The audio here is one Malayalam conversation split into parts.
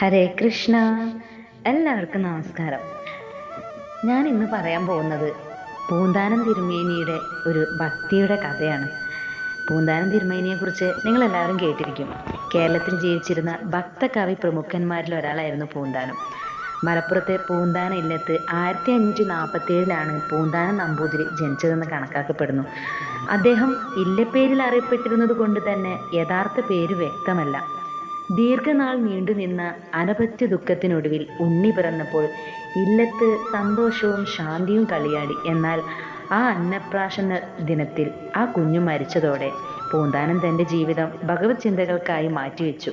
ഹരേ കൃഷ്ണ. എല്ലാവർക്കും നമസ്കാരം. ഞാൻ ഇന്ന് പറയാൻ പോകുന്നത് പൂന്താനം തിരുമേനിയുടെ ഒരു ഭക്തിയുടെ കഥയാണ്. പൂന്താനം തിരുമേനിയെക്കുറിച്ച് നിങ്ങളെല്ലാവരും കേട്ടിരിക്കും. കേരളത്തിൽ ജീവിച്ചിരുന്ന ഭക്തകവി പ്രമുഖന്മാരിൽ ഒരാളായിരുന്നു പൂന്താനം. മലപ്പുറത്തെ പൂന്താന ഇല്ലത്ത് ആയിരത്തി അഞ്ഞൂറ്റി നാൽപ്പത്തി ഏഴിലാണ് പൂന്താനം നമ്പൂതിരി ജനിച്ചതെന്ന് കണക്കാക്കപ്പെടുന്നു. അദ്ദേഹം ഇല്ലപ്പേരിൽ അറിയപ്പെട്ടിരുന്നത് കൊണ്ട് തന്നെ യഥാർത്ഥ പേര് വ്യക്തമല്ല. ദീർഘനാൾ നീണ്ടുനിന്ന അനപത്യ ദുഃഖത്തിനൊടുവിൽ ഉണ്ണി പിറന്നപ്പോൾ ഇല്ലത്ത് സന്തോഷവും ശാന്തിയും കളിയാടി. എന്നാൽ ആ അന്നപ്രാശന ദിനത്തിൽ ആ കുഞ്ഞു മരിച്ചതോടെ പൂന്താനം തന്റെ ജീവിതം ഭഗവത് ചിന്തകൾക്കായി മാറ്റിവെച്ചു.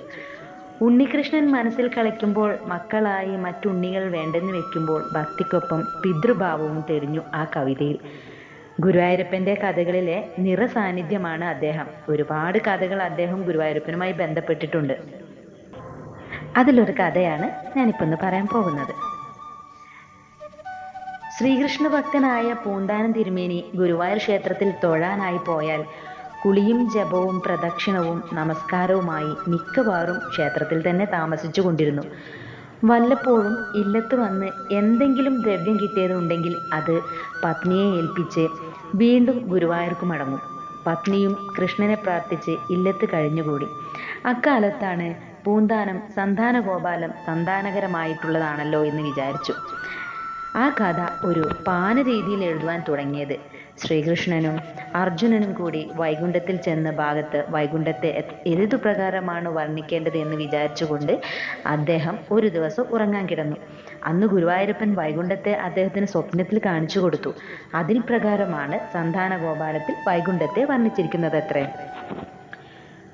ഉണ്ണികൃഷ്ണൻ മനസ്സിൽ കളിക്കുമ്പോൾ മക്കളായി മറ്റുണ്ണികൾ വേണ്ടെന്ന് വെക്കുമ്പോൾ ഭക്തിക്കൊപ്പം പിതൃഭാവവും തെളിഞ്ഞു ആ കവിതയിൽ. ഗുരുവായൂരപ്പന്റെ കഥകളിലെ നിറസാന്നിധ്യമാണ് അദ്ദേഹം. ഒരുപാട് കഥകൾ അദ്ദേഹം ഗുരുവായൂരപ്പനുമായി ബന്ധപ്പെട്ടിട്ടുണ്ട്. അതിലൊരു കഥയാണ് ഞാനിപ്പോൾ പറയാൻ പോകുന്നത്. ശ്രീകൃഷ്ണ ഭക്തനായ പൂന്താനം തിരുമേനി ഗുരുവായൂർ ക്ഷേത്രത്തിൽ തൊഴാനായി പോയാൽ കുളിയും ജപവും പ്രദക്ഷിണവും നമസ്കാരവുമായി മിക്കവാറും ക്ഷേത്രത്തിൽ തന്നെ താമസിച്ചു കൊണ്ടിരുന്നു. വല്ലപ്പോഴും ഇല്ലത്ത് വന്ന് എന്തെങ്കിലും ദ്രവ്യം കിട്ടിയതുണ്ടെങ്കിൽ അത് പത്നിയെ ഏൽപ്പിച്ച് വീണ്ടും ഗുരുവായൂർക്ക് മടങ്ങും. പത്നിയും കൃഷ്ണനെ പ്രാർത്ഥിച്ച് ഇല്ലത്ത് കഴിഞ്ഞുകൂടി. അക്കാലത്താണ് പൂന്താനം സന്താനഗോപാലം സന്താനകരമായിട്ടുള്ളതാണല്ലോ എന്ന് വിചാരിച്ചു. ആ കഥ ഒരു പാന രീതിയിൽ എഴുതുവാൻ തുടങ്ങിയത് ശ്രീകൃഷ്ണനും അർജുനനും കൂടി വൈകുണ്ഠത്തിൽ ചെന്ന ഭാഗത്ത് വൈകുണ്ഠത്തെ ഏതു പ്രകാരമാണ് വർണിക്കേണ്ടത് എന്ന് വിചാരിച്ചുകൊണ്ട് അദ്ദേഹം ഒരു ദിവസം ഉറങ്ങാൻ കിടന്നു. അന്ന് ഗുരുവായൂരപ്പൻ വൈകുണ്ഠത്തെ അദ്ദേഹത്തിന് സ്വപ്നത്തിൽ കാണിച്ചു കൊടുത്തു. അതിൽ പ്രകാരമാണ് സന്താന ഗോപാലത്തിൽ വൈകുണ്ഠത്തെ വർണിച്ചിരിക്കുന്നത് അത്രേ.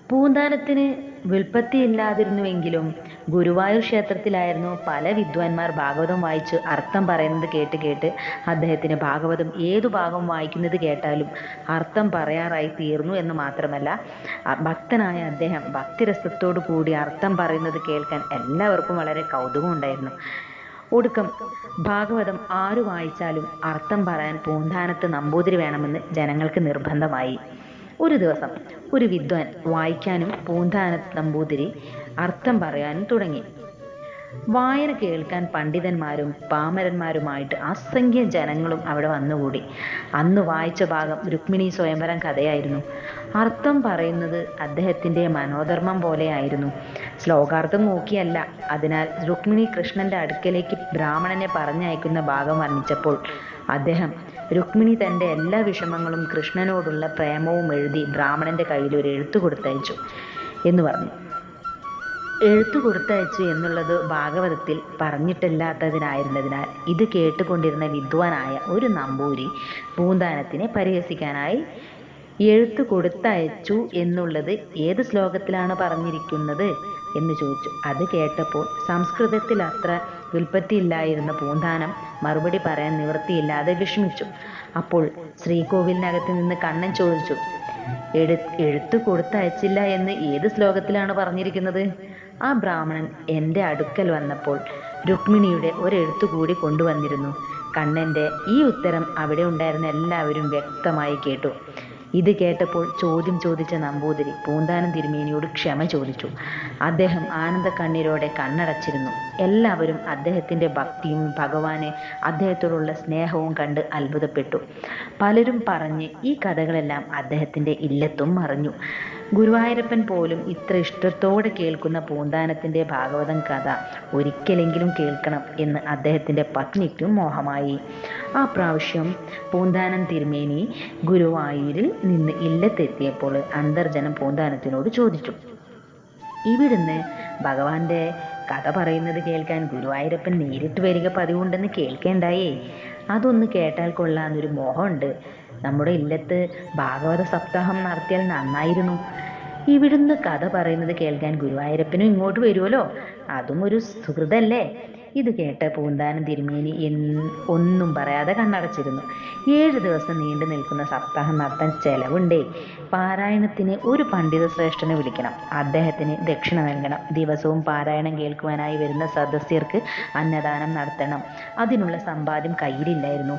പൂന്താനത്തിന് വിൽപ്പത്തിയില്ലാതിരുന്നുവെങ്കിലും ഗുരുവായൂർ ക്ഷേത്രത്തിലായിരുന്നു പല വിദ്വാൻമാർ ഭാഗവതം വായിച്ച് അർത്ഥം പറയുന്നത് കേട്ട് കേട്ട് അദ്ദേഹത്തിന് ഭാഗവതം ഏതു ഭാഗം വായിക്കുന്നത് കേട്ടാലും അർത്ഥം പറയാറായി തീർന്നു എന്ന് മാത്രമല്ല ഭക്തനായ അദ്ദേഹം ഭക്തിരസത്തോടു കൂടി അർത്ഥം പറയുന്നത് കേൾക്കാൻ എല്ലാവർക്കും വളരെ കൗതുകം ഉണ്ടായിരുന്നു. ഒടുക്കം ഭാഗവതം ആരു വായിച്ചാലും അർത്ഥം പറയാൻ പൂന്താനത്ത് നമ്പൂതിരി വേണമെന്ന് ജനങ്ങൾക്ക് നിർബന്ധമായി. ഒരു ദിവസം ഒരു വിദ്വാൻ വായിക്കാനും പൂന്താന നമ്പൂതിരി അർത്ഥം പറയാനും തുടങ്ങി. വായന കേൾക്കാൻ പണ്ഡിതന്മാരും പാമരന്മാരുമായിട്ട് അസംഖ്യ ജനങ്ങളും അവിടെ വന്നുകൂടി. അന്ന് വായിച്ച ഭാഗം രുക്മിണി സ്വയംവരം കഥയായിരുന്നു. അർത്ഥം പറയുന്നത് അദ്ദേഹത്തിന്റെ മനോധർമ്മം പോലെയായിരുന്നു. ശ്ലോകാർത്ഥം നോക്കിയല്ല അതിനാൽ രുക്മിണി കൃഷ്ണന്റെ അടുക്കലേക്ക് ബ്രാഹ്മണനെ പറഞ്ഞയക്കുന്ന ഭാഗം വർണിച്ചപ്പോൾ അദ്ദേഹം രുക്മിണി തന്റെ എല്ലാ വിഷമങ്ങളും കൃഷ്ണനോടുള്ള പ്രേമവും എഴുതി ബ്രാഹ്മണന്റെ കയ്യിൽ ഒരു എഴുത്തു കൊടുത്തയച്ചു എന്ന് പറഞ്ഞു. എഴുത്തു കൊടുത്തയച്ചു എന്നുള്ളത് ഭാഗവതത്തിൽ പറഞ്ഞിട്ടില്ലാത്തതിനായിരുന്നതിനാൽ ഇത് കേട്ടുകൊണ്ടിരുന്ന വിദ്വാനായ ഒരു നമ്പൂരി പൂന്താനത്തിനെ പരിഹസിക്കാനായി എഴുത്ത് കൊടുത്തയച്ചു എന്നുള്ളത് ഏത് ശ്ലോകത്തിലാണ് പറഞ്ഞിരിക്കുന്നത് എന്ന് ചോദിച്ചു. അത് കേട്ടപ്പോൾ സംസ്കൃതത്തിൽ അത്ര വിൽപ്പത്തിയില്ലായിരുന്ന പൂന്താനം മറുപടി പറയാൻ നിവൃത്തിയില്ലാതെ വിഷമിച്ചു. അപ്പോൾ ശ്രീകോവിലിനകത്ത് നിന്ന് കണ്ണൻ ചോദിച്ചു എടു എഴുത്തു കൊടുത്തയച്ചില്ല എന്ന് ഏത് ശ്ലോകത്തിലാണ് പറഞ്ഞിരിക്കുന്നത്? ആ ബ്രാഹ്മണൻ എന്റെ അടുക്കൽ വന്നപ്പോൾ രുക്മിണിയുടെ ഒരെഴുത്തു കൂടി കൊണ്ടുവന്നിരുന്നു. കണ്ണന്റെ ഈ ഉത്തരം അവിടെ ഉണ്ടായിരുന്ന എല്ലാവരും വ്യക്തമായി കേട്ടു. ഇത് കേട്ടപ്പോൾ ചോദ്യം ചോദിച്ച നമ്പൂതിരി പൂന്താനം തിരുമേനിയോട് ക്ഷമ ചോദിച്ചു. അദ്ദേഹം ആനന്ദ കണ്ണീരോടെ കണ്ണടച്ചിരുന്നു. എല്ലാവരും അദ്ദേഹത്തിന്റെ ഭക്തിയും ഭഗവാനെ അദ്ദേഹത്തോടുള്ള സ്നേഹവും കണ്ട് അത്ഭുതപ്പെട്ടു. പലരും പറഞ്ഞ് ഈ കഥകളെല്ലാം അദ്ദേഹത്തിന്റെ ഇല്ലത്തും മറിഞ്ഞു. ഗുരുവായൂരപ്പൻ പോലും ഇത്ര ഇഷ്ടത്തോടെ കേൾക്കുന്ന പൂന്താനത്തിന്റെ ഭാഗവതം കഥ ഒരിക്കലെങ്കിലും കേൾക്കണം എന്ന് അദ്ദേഹത്തിന്റെ പത്നിക്കും മോഹമായി. ആ പ്രാവശ്യം പൂന്താനം തിരുമേനി ഗുരുവായൂരിൽ നിന്ന് ഇല്ലത്തെത്തിയപ്പോൾ അന്തർജനം പൂന്താനത്തിനോട് ചോദിച്ചു. ഇവിടുന്ന് ഭഗവാന്റെ കഥ പറയുന്നത് കേൾക്കാൻ ഗുരുവായൂരപ്പൻ നേരിട്ട് വരിക പതിവുണ്ടെന്ന് കേൾക്കേണ്ടായേ. അതൊന്ന് കേട്ടാൽ കൊള്ളാന്നൊരു മോഹമുണ്ട്. നമ്മുടെ ഇല്ലത്ത് ഭാഗവത സപ്താഹം നടത്തിയാൽ നന്നായിരുന്നു. ഇവിടുന്ന് കഥ പറയുന്നത് കേൾക്കാൻ ഗുരുവായൂരപ്പനും ഇങ്ങോട്ട് വരുമല്ലോ അതും ഒരു സുഹൃതല്ലേ. ഇത് കേട്ട് പൂന്താനം തിരുമേനി ഒന്നും പറയാതെ കണ്ണടച്ചിരുന്നു. ഏഴ് ദിവസം നീണ്ടു നിൽക്കുന്ന സപ്താഹം നടത്താൻ ചെലവുണ്ടേ. പാരായണത്തിന് ഒരു പണ്ഡിത ശ്രേഷ്ഠനെ വിളിക്കണം. അദ്ദേഹത്തിന് ദക്ഷിണ നൽകണം. ദിവസവും പാരായണം കേൾക്കുവാനായി വരുന്ന സദസ്യർക്ക് അന്നദാനം നടത്തണം. അതിനുള്ള സമ്പാദ്യം കയ്യിലില്ലായിരുന്നു.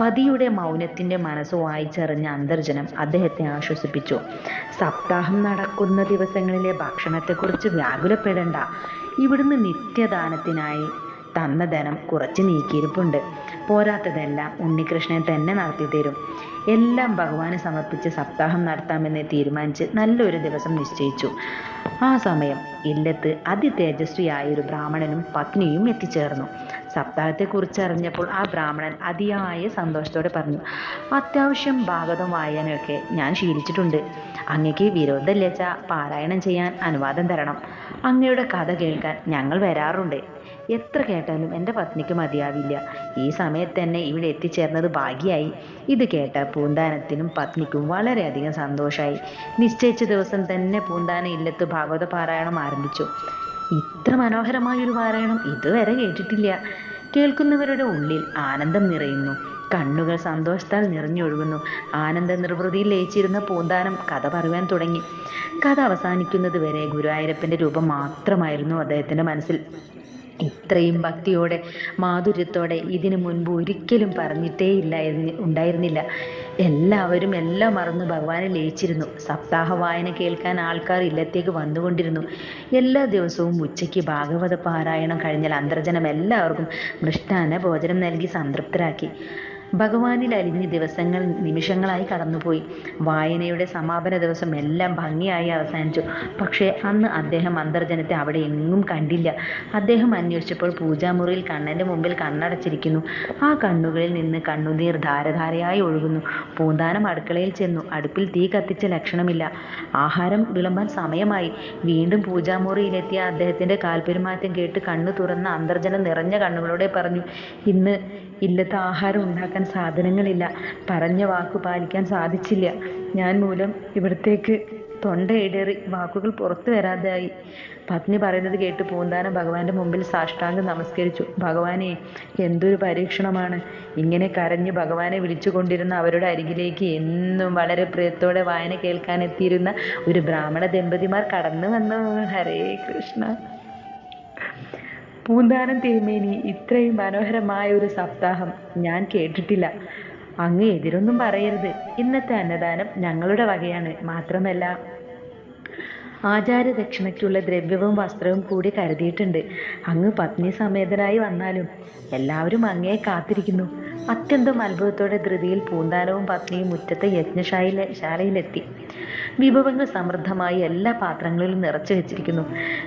പതിയുടെ മൗനത്തിന്റെ മനസ്സ് വായിച്ചറിഞ്ഞ അന്തർജനം അദ്ദേഹത്തെ ആശ്വസിപ്പിച്ചു. സപ്താഹം നടക്കുന്ന ദിവസങ്ങളിലെ ഭക്ഷണത്തെക്കുറിച്ച് വ്യാകുലപ്പെടേണ്ട. ഇവിടുന്ന് നിത്യദാനത്തിനായി തന്ന ധനം കുറച്ച് നീക്കിയിരിപ്പുണ്ട്. പോരാത്തതെല്ലാം ഉണ്ണികൃഷ്ണൻ തന്നെ നടത്തി തരും. എല്ലാം ഭഗവാന് സമർപ്പിച്ച് സപ്താഹം നടത്താമെന്ന് തീരുമാനിച്ച് നല്ലൊരു ദിവസം നിശ്ചയിച്ചു. ആ സമയം ഇല്ലത്ത് അതിതേജസ്വിയായ ഒരു ബ്രാഹ്മണനും പത്നിയും എത്തിച്ചേർന്നു. സപ്താഹത്തെക്കുറിച്ച് അറിഞ്ഞപ്പോൾ ആ ബ്രാഹ്മണൻ അതിയായ സന്തോഷത്തോടെ പറഞ്ഞു അത്യാവശ്യം ഭാഗവതം വായനയൊക്കെ ഞാൻ ശീലിച്ചിട്ടുണ്ട്. അങ്ങക്ക് വിരോധമില്ലച്ച പാരായണം ചെയ്യാൻ അനുവാദം തരണം. അങ്ങയുടെ കഥ കേൾക്കാൻ ഞങ്ങൾ വരാറുണ്ട്. എത്ര കേട്ടാലും എന്റെ പത്നിക്ക് മതിയാവില്ല. ഈ സമയത്ത് തന്നെ ഇവിടെ എത്തിച്ചേർന്നത് ഭാഗ്യമായി ഇത് കേട്ട പൂന്താനത്തിനും പത്നിക്കും വളരെയധികം സന്തോഷമായി നിശ്ചയിച്ച ദിവസം തന്നെ പൂന്താന ഇല്ലത്ത് ഭാഗവത പാരായണം ആരംഭിച്ചു. ഇത്ര മനോഹരമായൊരു പാരായണം ഇതുവരെ കേട്ടിട്ടില്ല. കേൾക്കുന്നവരുടെ ഉള്ളിൽ ആനന്ദം നിറയുന്നു. കണ്ണുകൾ സന്തോഷത്താൽ നിറഞ്ഞൊഴുകുന്നു. ആനന്ദ നിർവൃതിയിൽ ലയിച്ചിരുന്ന പൂന്താനം കഥ പറയുവാൻ തുടങ്ങി. കഥ അവസാനിക്കുന്നത് വരെ ഗുരുവായൂരപ്പന്റെ രൂപം മാത്രമായിരുന്നു അദ്ദേഹത്തിന്റെ മനസ്സിൽ. ഇത്രയും ഭക്തിയോടെ മാധുര്യത്തോടെ ഇതിനു മുൻപ് ഒരിക്കലും പറഞ്ഞിട്ടേ ഇല്ലായിരുന്നു ഉണ്ടായിരുന്നില്ല. എല്ലാവരും എല്ലാം മറന്ന് ഭഗവാനെ ലയിച്ചിരുന്നു. സപ്താഹ വായന കേൾക്കാൻ ആൾക്കാർ ഇല്ലത്തേക്ക് വന്നുകൊണ്ടിരുന്നു. എല്ലാ ദിവസവും ഉച്ചയ്ക്ക് ഭാഗവത പാരായണം കഴിഞ്ഞാൽ അന്തർജനം എല്ലാവർക്കും മൃഷ്ടാന ഭോജനം നൽകി സംതൃപ്തരാക്കി. ഭഗവാനിൽ അലിഞ്ഞ് ദിവസങ്ങൾ നിമിഷങ്ങളായി കടന്നുപോയി. വായനയുടെ സമാപന ദിവസം എല്ലാം ഭംഗിയായി അവസാനിച്ചു. പക്ഷേ അന്ന് അദ്ദേഹം അന്തർജനത്തെ അവിടെ എങ്ങും കണ്ടില്ല. അദ്ദേഹം അന്വേഷിച്ചപ്പോൾ പൂജാമുറിയിൽ കണ്ണന്റെ മുമ്പിൽ കണ്ണടച്ചിരിക്കുന്നു. ആ കണ്ണുകളിൽ നിന്ന് കണ്ണുനീർ ധാരധാരയായി ഒഴുകുന്നു. പൂന്താനം അടുക്കളയിൽ ചെന്നു. അടുപ്പിൽ തീ കത്തിച്ച ലക്ഷണമില്ല. ആഹാരം വിളമ്പാൻ സമയമായി. വീണ്ടും പൂജാമുറിയിലെത്തിയ അദ്ദേഹത്തിന്റെ കാൽപെരുമാറ്റം കേട്ട് കണ്ണു തുറന്ന അന്തർജനം നിറഞ്ഞ കണ്ണുകളോടെ പറഞ്ഞു ഇന്ന് ഇല്ലത്തെ ആഹാരം ഉണ്ടാക്കാൻ സാധനങ്ങളില്ല. പറഞ്ഞ വാക്ക് പാലിക്കാൻ സാധിച്ചില്ല. ഞാൻ മൂലം ഇവിടത്തേക്ക് തൊണ്ട ഇടേറി വാക്കുകൾ പുറത്തു വരാതായി. പത്നി പറയുന്നത് കേട്ട് പൂന്താനം ഭഗവാന്റെ മുമ്പിൽ സാഷ്ടാംഗം നമസ്കരിച്ചു. ഭഗവാനെ എന്തൊരു പരീക്ഷണമാണ്. ഇങ്ങനെ കരഞ്ഞു ഭഗവാനെ വിളിച്ചുകൊണ്ടിരുന്ന അവരുടെ അരികിലേക്ക് എന്നും വളരെ പ്രിയത്തോടെ വായന കേൾക്കാൻ എത്തിയിരുന്ന ഒരു ബ്രാഹ്മണ ദമ്പതിമാർ കടന്നു വന്നു. ഹരേ കൃഷ്ണ. പൂന്താനം തിരുമേനി ഇത്രയും മനോഹരമായ ഒരു സപ്താഹം ഞാൻ കേട്ടിട്ടില്ല. അങ്ങ് എതിരൊന്നും പറയരുത്. ഇന്നത്തെ അന്നദാനം ഞങ്ങളുടെ വകയാണ്. മാത്രമല്ല ആചാരദക്ഷിണയ്ക്കുള്ള ദ്രവ്യവും വസ്ത്രവും കൂടി കരുതിയിട്ടുണ്ട്. അങ്ങ് പത്നി സമേതനായി വന്നാലും എല്ലാവരും അങ്ങേ കാത്തിരിക്കുന്നു. അത്യന്തം അത്ഭുതത്തോടെ ധൃതിയിൽ പൂന്താനവും പത്നിയും മുറ്റത്തെ യജ്ഞശാല ശാലയിലെത്തി. വിഭവങ്ങൾ സമൃദ്ധമായി എല്ലാ പാത്രങ്ങളിലും നിറച്ചു വെച്ചിരിക്കുന്നു.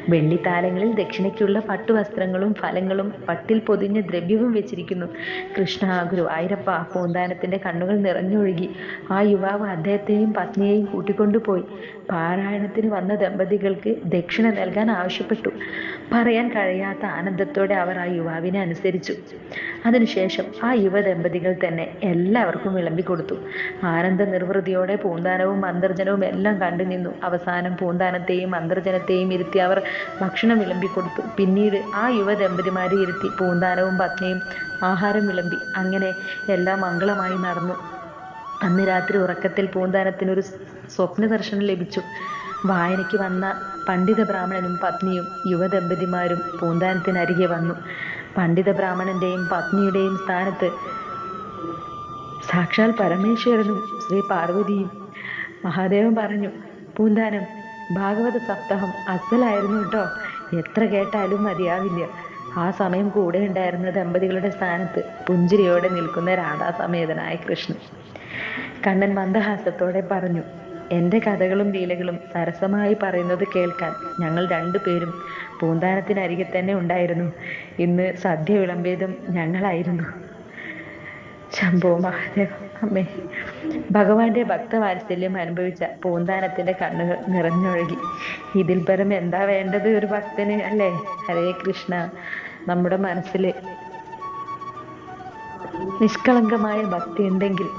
വെള്ളിത്താലങ്ങളിൽ ദക്ഷിണയ്ക്കുള്ള പട്ടുവസ്ത്രങ്ങളും ഫലങ്ങളും പട്ടിൽ പൊതിഞ്ഞ ദ്രവ്യവും വെച്ചിരിക്കുന്നു. കൃഷ്ണ ഗുരുവായൂരപ്പ പൂന്താനത്തിന്റെ കണ്ണുകൾ നിറഞ്ഞൊഴുകി. ആ യുവാവ് അദ്ദേഹത്തെയും പത്നിയെയും കൂട്ടിക്കൊണ്ടുപോയി. പാരായണത്തിന് വന്ന ദമ്പതികൾക്ക് ദക്ഷിണ നൽകാൻ ആവശ്യപ്പെട്ടു. പറയാൻ കഴിയാത്ത ആനന്ദത്തോടെ അവർ ആ യുവാവിനെ അനുസരിച്ചു. അതിനുശേഷം ആ യുവ ദമ്പതികൾ തന്നെ എല്ലാവർക്കും വിളമ്പിക്കൊടുത്തു ആനന്ദ നിർവൃതിയോടെ പൂന്താനവും അന്തർജനവും എല്ലാം കണ്ടു നിന്നു. അവസാനം പൂന്താനത്തെയും അന്തർജനത്തെയും ഇരുത്തി അവർ ഭക്ഷണം വിളമ്പിക്കൊടുത്തു പിന്നീട് ആ യുവദമ്പതിമാരെ ഇരുത്തി പൂന്താനവും പത്നിയും ആഹാരം വിളമ്പി. അങ്ങനെ എല്ലാം മംഗളമായി നടന്നു. അന്ന് രാത്രി ഉറക്കത്തിൽ പൂന്താനത്തിനൊരു സ്വപ്ന ദർശനം ലഭിച്ചു. വായനയ്ക്ക് വന്ന പണ്ഡിത ബ്രാഹ്മണനും പത്നിയും യുവദമ്പതിമാരും പൂന്താനത്തിനരികെ വന്നു. പണ്ഡിത ബ്രാഹ്മണന്റെയും പത്നിയുടെയും സ്ഥാനത്ത് സാക്ഷാൽ പരമേശ്വരനും ശ്രീ പാർവതിയും. മഹാദേവൻ പറഞ്ഞു പൂന്താനം ഭാഗവത സപ്താഹം അസലായിരുന്നു കേട്ടോ. എത്ര കേട്ടാലും മതിയാവില്ല. ആ സമയം കൂടെ ഉണ്ടായിരുന്ന ദമ്പതികളുടെ സ്ഥാനത്ത് പുഞ്ചിരിയോടെ നിൽക്കുന്ന രാധാസമേതനായ കൃഷ്ണൻ. കണ്ണൻ മന്ദഹാസത്തോടെ പറഞ്ഞു എന്റെ കഥകളും ലീലകളും സരസമായി പറയുന്നത് കേൾക്കാൻ ഞങ്ങൾ രണ്ടുപേരും പൂന്താനത്തിനരികെ തന്നെ ഉണ്ടായിരുന്നു. ഇന്ന് സദ്യ വിളമ്പിയതും ഞങ്ങളായിരുന്നു. ശംഭോ മഹാദേവ അമ്മേ. ഭഗവാന്റെ ഭക്തവാത്സല്യം അനുഭവിച്ച പൂന്താനത്തിന്റെ കണ്ണുകൾ നിറഞ്ഞൊഴുകി. ഇതിൽ പരം എന്താ വേണ്ടത് ഒരു ഭക്തന് അല്ലേ? ഹരേ കൃഷ്ണ. നമ്മുടെ മനസ്സിൽ നിഷ്കളങ്കമായ ഭക്തി ഉണ്ടെങ്കിൽ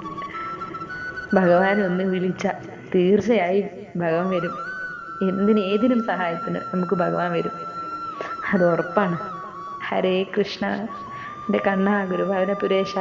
ഭഗവാൻ ഒന്ന് വിളിച്ച തീർച്ചയായും ഭഗവാൻ വരും. എന്തിന് ഏതിനും സഹായത്തിന് നമുക്ക് ഭഗവാൻ വരും. അത് ഉറപ്പാണ്. ഹരേ കൃഷ്ണ. എന്റെ കണ്ണ ഗുരുവായൂരപുരേശ